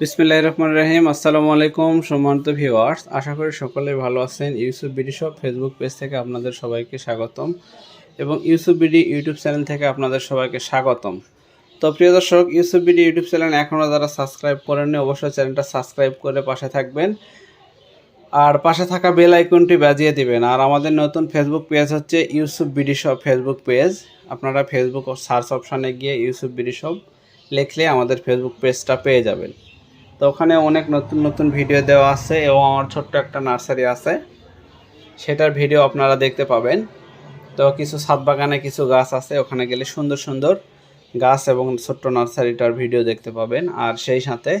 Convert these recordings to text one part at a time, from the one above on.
বিসমিল্লাহ রহমান রহিম। আসসালামু আলাইকুম, সম্মানিত ভিউয়ার্স। আশা করি সকলে ভালো আছেন। Yusuf BD shop Facebook page থেকে আপনাদের সবাইকে স্বাগতম এবং ইউসুফ বিডি ইউটিউব চ্যানেল থেকে আপনাদের সবাইকে স্বাগতম। তো প্রিয় দর্শক, ইউসুফ বিডি ইউটিউব চ্যানেল এখনও যারা সাবস্ক্রাইব করেননি, অবশ্যই চ্যানেলটা সাবস্ক্রাইব করে পাশে থাকবেন। আর পাশে থাকা বেল আইকনটি বাজিয়ে দিবেন। আর আমাদের নতুন ফেসবুক পেজ হচ্ছে Yusuf BD shop Facebook page. আপনারা ফেসবুক সার্চ অপশানে গিয়ে ইউসুফ বিডি শপ লিখলে আমাদের ফেসবুক পেজটা পেয়ে যাবেন। তো ওখানে অনেক নতুন নতুন ভিডিও দেওয়া আছে এবং আমার ছোট্ট একটা নার্সারি আছে। সেটার ভিডিও আপনারা দেখতে পাবেন। তো কিছু ছাদ বাগানে কিছু গাছ আছে, ওখানে গেলে সুন্দর সুন্দর গাছ এবং ছোট্ট নার্সারিটার ভিডিও দেখতে পাবেন। আর সেই সাথে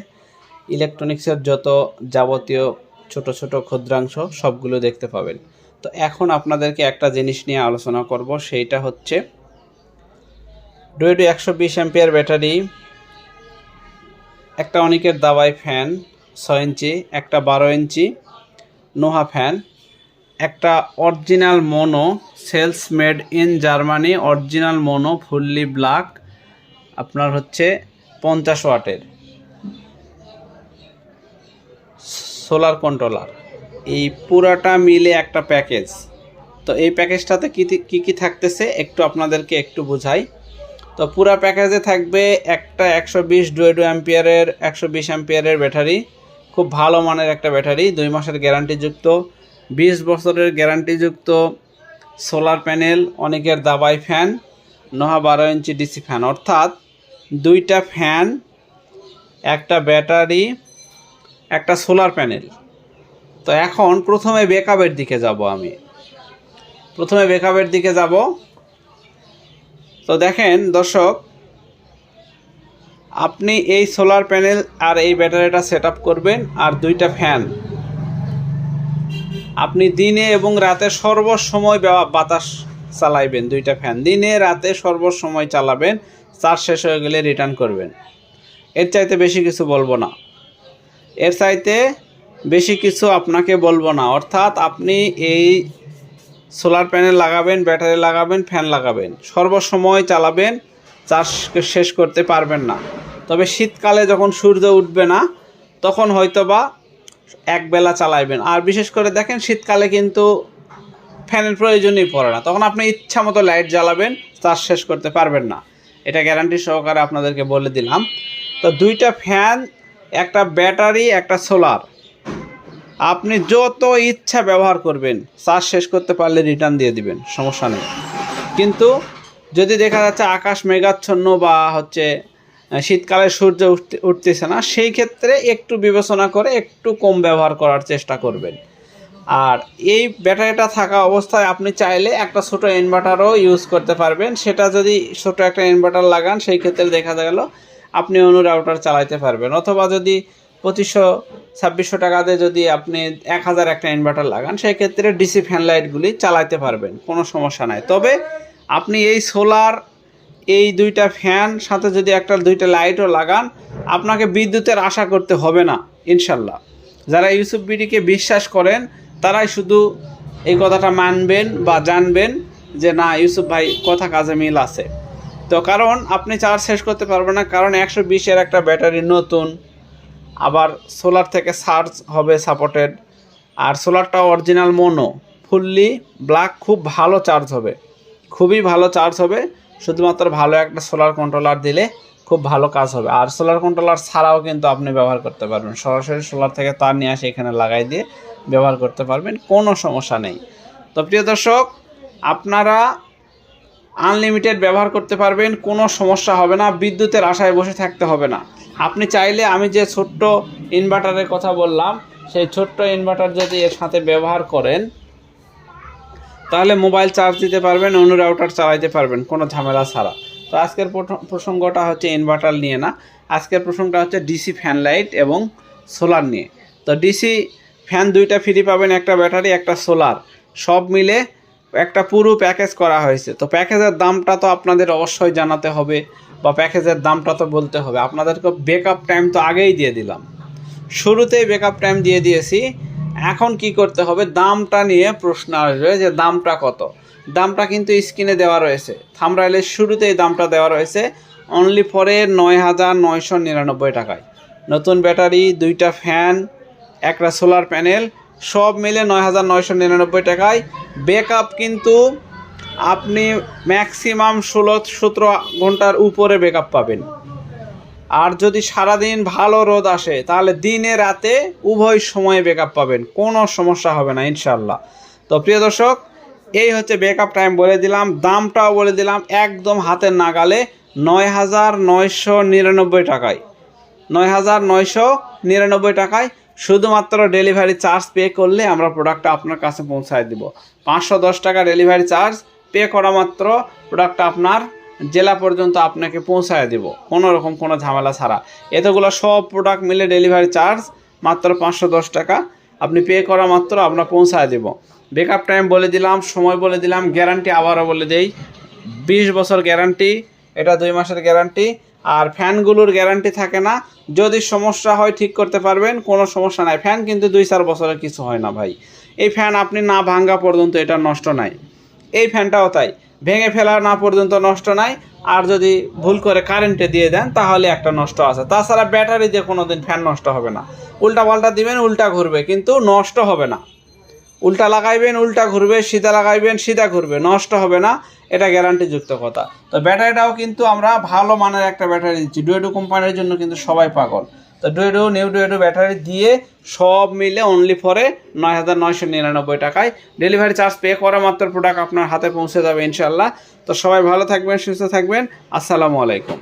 ইলেকট্রনিক্সের যত যাবতীয় ছোট ছোট ক্ষুদ্রাংশ সবগুলো দেখতে পাবেন। তো এখন আপনাদেরকে একটা জিনিস নিয়ে আলোচনা করব, সেইটা হচ্ছে ডুয়েডু একশো বিশ অ্যাম্পিয়ার ব্যাটারি একটা অনেকের দাবাই ফ্যান ছয় ইঞ্চি, একটা বারো ইঞ্চি নোহা ফ্যান, একটা original mono cells made in Germany, original mono fully black, আপনার হচ্ছে পঞ্চাশ ওয়াটের সোলার কন্ট্রোলার। এই পুরাটা মিলে একটা প্যাকেজ। তো এই প্যাকেজটাতে কী কী কী থাকতেছে একটু আপনাদেরকে একটু বোঝাই। তো পুরো প্যাকেজে থাকবে একটা একশো বিশ ডুয়েডো অ্যাম্পিয়ারের, একশো বিশ অ্যাম্পিয়ারের ব্যাটারি। খুব ভালো মানের একটা ব্যাটারি, দুই মাসের গ্যারান্টিযুক্ত। বিশ বছরের গ্যারান্টিযুক্ত সোলার প্যানেল অনেকের দাবাই ফ্যান নহা বারো ইঞ্চি ডিসি ফ্যান অর্থাৎ দুইটা ফ্যান একটা ব্যাটারি, একটা সোলার প্যানেল তো এখন প্রথমে বেকআপের দিকে যাব আমি। প্রথমে বেকআপের দিকে যাব। তো দেখেন, দর্শক, আপনি এই সোলার প্যানেল আর এই ব্যাটারিটা সেট করবেন আর দুইটা ফ্যান। আপনি দিনে এবং রাতে সর্বসময় বাতাস চালাইবেন দুইটা ফ্যান। দিনে, রাতে সর্বসময় চালাবেন, চার্জ শেষ হয়ে গেলে রিটার্ন করবেন। এর চাইতে বেশি কিছু বলব না। এর চাইতে বেশি কিছু আপনাকে বলব না। অর্থাৎ আপনি এই সোলার প্যানেল লাগাবেন, ব্যাটারি লাগাবেন, ফ্যান লাগাবেন। সর্বসময় চালাবেন, চার্জ শেষ করতে পারবেন না। তবে শীতকালে যখন সূর্য উঠবে না, তখন হয়তো বা একবেলা চালাইবেন। আর বিশেষ করে দেখেন শীতকালে কিন্তু ফ্যানের প্রয়োজনই পড়ে না। তখন আপনি ইচ্ছা মতো লাইট জ্বালাবেন, চার্জ শেষ করতে পারবেন না। এটা গ্যারান্টি সহকারে আপনাদেরকে বলে দিলাম। তো দুইটা ফ্যান, একটা ব্যাটারি, একটা সোলার। আপনি যত ইচ্ছা ব্যবহার করবেন, চার্জ শেষ করতে পারলে রিটার্ন দিয়ে দিবেন, সমস্যা নেই। কিন্তু যদি দেখা যাচ্ছে আকাশ মেঘাচ্ছন্ন বা হচ্ছে শীতকালে সূর্য উঠতে, উঠতেছে না, সেই ক্ষেত্রে একটু বিবেচনা করে একটু কম ব্যবহার করার চেষ্টা করবেন। আর এই ব্যাটারিটা থাকা অবস্থায় আপনি চাইলে একটা ছোট ইনভার্টারও ইউজ করতে পারবেন। সেটা যদি ছোট একটা ইনভার্টার লাগান, সেই ক্ষেত্রে দেখা গেল আপনি অনু রাউটার চালাইতে পারবেন। অথবা যদি পঁচিশশো, ছাব্বিশশো টাকাতে যদি আপনি এক হাজার একটা ইনভার্টার লাগান সেই ক্ষেত্রে ডিসি ফ্যান লাইটগুলি চালাইতে পারবেন, কোনো সমস্যা নাই। তবে আপনি এই সোলার এই দুইটা ফ্যান সাথে যদি একটা, দুইটা লাইটও লাগান, আপনাকে বিদ্যুতের আশা করতে হবে না, ইনশাল্লাহ। যারা ইউসুফ বিডিকে বিশ্বাস করেন, তারাই শুধু এই কথাটা মানবেন বা জানবেন যে না, ইউসুফ ভাই কথা কাজে মিল আছে। তো কারণ, আপনি চার্জ শেষ করতে পারবেন না, কারণ একশো বিশের একটা ব্যাটারি নতুন। আবার সোলার থেকে চার্জ হবে সাপোর্টেড। আর সোলারটা অরিজিনাল মোনো, ফুললি ব্ল্যাক খুব ভালো চার্জ হবে। খুবই ভালো চার্জ হবে, শুধুমাত্র ভালো একটা সোলার কন্ট্রোলার দিলে খুব ভালো কাজ হবে। আর সোলার কন্ট্রোলার ছাড়াও কিন্তু আপনি ব্যবহার করতে পারবেন। সরাসরি সোলার থেকে তার নিয়ে আসে এখানে লাগাই দিয়ে ব্যবহার করতে পারবেন, কোনো সমস্যা নেই। তো প্রিয় দর্শক, আপনারা আনলিমিটেড ব্যবহার করতে পারবেন, কোনো সমস্যা হবে না, বিদ্যুতের আশায় বসে থাকতে হবে না। আপনি চাইলে আমি যে ছোট্ট ইনভার্টারের কথা বললাম, সেই ছোট্ট ইনভার্টার যদি এর সাথে ব্যবহার করেন, তাহলে মোবাইল চার্জ দিতে পারবেন, অন্য রাউটার চালাইতে পারবেন, কোনো ঝামেলা ছাড়া। তো আজকের প্রসঙ্গটা হচ্ছে ইনভার্টার নিয়ে না। আজকের প্রসঙ্গটা হচ্ছে ডিসি ফ্যান লাইট এবং সোলার নিয়ে। তো ডিসি ফ্যান দুইটা ফ্রি পাবেন, একটা ব্যাটারি, একটা সোলার। সব মিলে একটা পুরো প্যাকেজ করা হয়েছে। তো প্যাকেজের দামটা তো আপনাদের অবশ্যই জানাতে হবে বা প্যাকেজের দামটা তো বলতে হবে। আপনাদেরকে বেকআপ টাইম তো আগেই দিয়ে দিলাম। শুরুতেই বেকআপ টাইম দিয়ে দিয়েছি। এখন কি করতে হবে? দামটা নিয়ে প্রশ্ন আসবে যে দামটা কত? দামটা কিন্তু স্ক্রিনে দেওয়া রয়েছে। থামরাইলের শুরুতেই দামটা দেওয়া রয়েছে। অনলি ফরে নয় হাজার নয়শো নিরানব্বই টাকায়। নতুন ব্যাটারি, দুইটা ফ্যান, একটা সোলার প্যানেল সব মিলে নয় হাজার নয়শো নিরানব্বই টাকায়। ব্যাকআপ কিন্তু আপনি ম্যাক্সিমাম ষোলো সতেরো ঘণ্টার উপরে ব্যাকআপ পাবেন। আর যদি সারাদিন ভালো রোদ আসে, তাহলে দিনে রাতে উভয় সময়ে ব্যাকআপ পাবেন। কোনো সমস্যা হবে না ইনশাল্লাহ তো প্রিয় দর্শক, এই হচ্ছে ব্যাকআপ টাইম বলে দিলাম, দামটাও বলে দিলাম, একদম হাতের নাগালে নয় হাজার নয়শো নিরানব্বই টাকায়। নয় হাজার নয়শো নিরানব্বই টাকায় শুধুমাত্র ডেলিভারি চার্জ পে করলে আমরা প্রোডাক্টটা আপনার কাছে পৌঁছায় দিব। পাঁচশো দশ টাকা ডেলিভারি চার্জ পে করা মাত্র প্রোডাক্টটা আপনার জেলা পর্যন্ত আপনাকে পৌঁছায় দিব, কোনো রকম কোনো ঝামেলা ছাড়া। এতগুলো সব প্রোডাক্ট মিলে ডেলিভারি চার্জ মাত্র পাঁচশো দশ টাকা আপনি পে করা মাত্র আমরা পৌঁছায় দেব। বেকআপ টাইম বলে দিলাম, সময় বলে দিলাম গ্যারান্টি আবারও বলে দেই, বিশ বছর গ্যারান্টি এটা দুই মাসের গ্যারান্টি আর ফ্যানগুলোর গ্যারান্টি থাকে না। যদি সমস্যা হয়, ঠিক করতে পারবেন। কোনো সমস্যা নাই। ফ্যান কিন্তু দুই চার বছরের কিছু হয় না ভাই। এই ফ্যান আপনি না ভাঙ্গা পর্যন্ত এটা নষ্ট নাই। এই ফ্যানটাও তাই। ভেঙে ফেলা না পর্যন্ত নষ্ট নাই। আর যদি ভুল করে কারেন্টে দিয়ে দেন, তাহলে একটা নষ্ট আছে। তাছাড়া ব্যাটারি দিয়ে কোনো দিন ফ্যান নষ্ট হবে না। উল্টা পাল্টা দিবেন, উল্টা ঘুরবে। কিন্তু নষ্ট হবে না। উল্টা লাগাইবেন, উল্টা ঘুরবে সিধা লাগাইবেন সিধা ঘুরবে, নষ্ট হবে না, এটা গ্যারান্টিযুক্ত কথা। তো ব্যাটারিটাও কিন্তু আমরা ভালো মানের একটা ব্যাটারি দিচ্ছি। ডুয়েডো কোম্পানির জন্য কিন্তু সবাই পাগল। তো ডুয়েডো, নিউ ডুয়েডো ব্যাটারি দিয়ে সব মিলে অনলি ফরে নয় হাজার নয়শো নিরানব্বই টাকায় ডেলিভারি চার্জ পে করা মাত্র প্রোডাক্ট আপনার হাতে পৌঁছে যাবে ইনশাল্লাহ তো সবাই ভালো থাকবেন, সুস্থ থাকবেন। আসসালামু আলাইকুম।